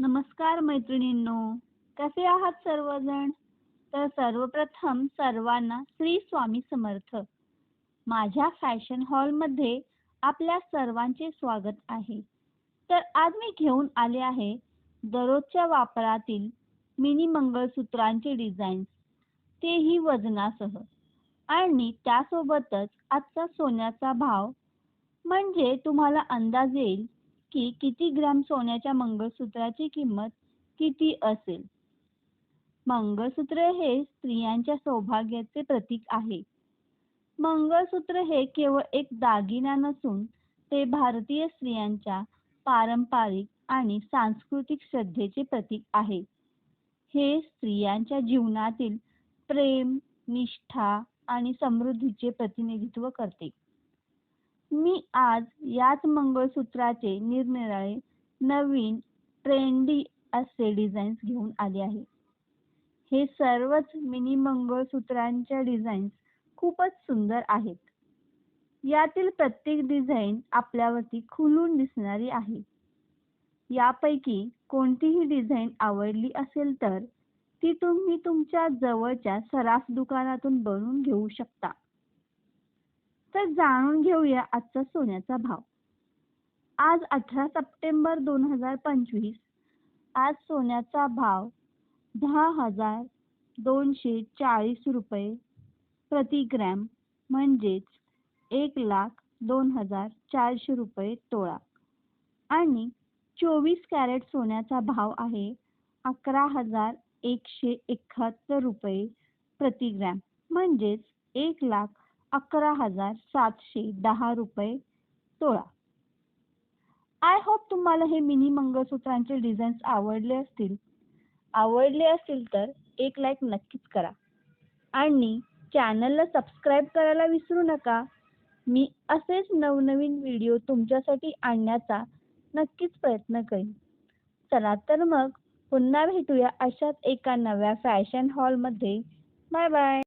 नमस्कार मैत्रिणींनो कसे आहात सर्वजण? तर सर्वप्रथम सर्वांना श्री स्वामी समर्थ. माझ्या फॅशन हॉलमध्ये आपल्या सर्वांचे स्वागत आहे. तर आज मी घेऊन आले आहे दररोजच्या वापरातील मिनी मंगळसूत्रांचे डिझाईन्स तेही वजनासह. आणि त्यासोबतच आजचा सोन्याचा भाव म्हणजे तुम्हाला अंदाज येईल की किती ग्रॅम सोन्याच्या मंगळसूत्राची किंमत किती असेल? मंगळसूत्र हे स्त्रियांच्या सौभाग्याचे प्रतीक आहे. मंगळसूत्र हे केवळ एक दागिना नसून ते भारतीय स्त्रियांच्या पारंपरिक आणि सांस्कृतिक श्रद्धेचे प्रतीक आहे. हे स्त्रियांच्या जीवनातील प्रेम निष्ठा आणि समृद्धीचे प्रतिनिधित्व करते. मी आज याच मंगळसूत्राचे निरनिराळे नवीन ट्रेंडी असे डिझाईन्स घेऊन आले आहे. हे सर्वच मिनी मंगळसूत्रांच्या डिझाईन्स खूपच सुंदर आहेत. यातील प्रत्येक डिझाईन आपल्यावरती खुलून दिसणारी आहे. यापैकी कोणतीही डिझाईन आवडली असेल तर ती तुम्ही तुमच्या जवळच्या सराफ दुकानातून बनवून घेऊ शकता. तर जाणून घेऊया आजचा सोन्याचा भाव. आज अठरा सप्टेंबर दोन हजार पंचवीस. आज सोन्याचा भाव दहा हजार दोनशे चाळीस रुपये. प्रति ग्रॅम म्हणजेच एक लाख दोन हजार चारशे रुपये तोळा. आणि चोवीस कॅरेट सोन्याचा भाव आहे अकरा हजार एकशे एकाहत्तर रुपये प्रति ग्रॅम म्हणजेच एक लाख अकरा हजार सातशे दहा रुपये तोळा. आय होप तुम्हाला हे मिनी मंगळसूत्रांचे डिझाईन्स आवडले असतील. आवडले असतील तर एक लाईक नक्कीच करा. आणि चॅनलला सबस्क्राईब करायला विसरू नका. मी असेच नवनवीन व्हिडिओ तुमच्यासाठी आणण्याचा नक्कीच प्रयत्न करीन. चला तर मग पुन्हा भेटूया अशाच एका नव्या फॅशन हॉलमध्ये बाय बाय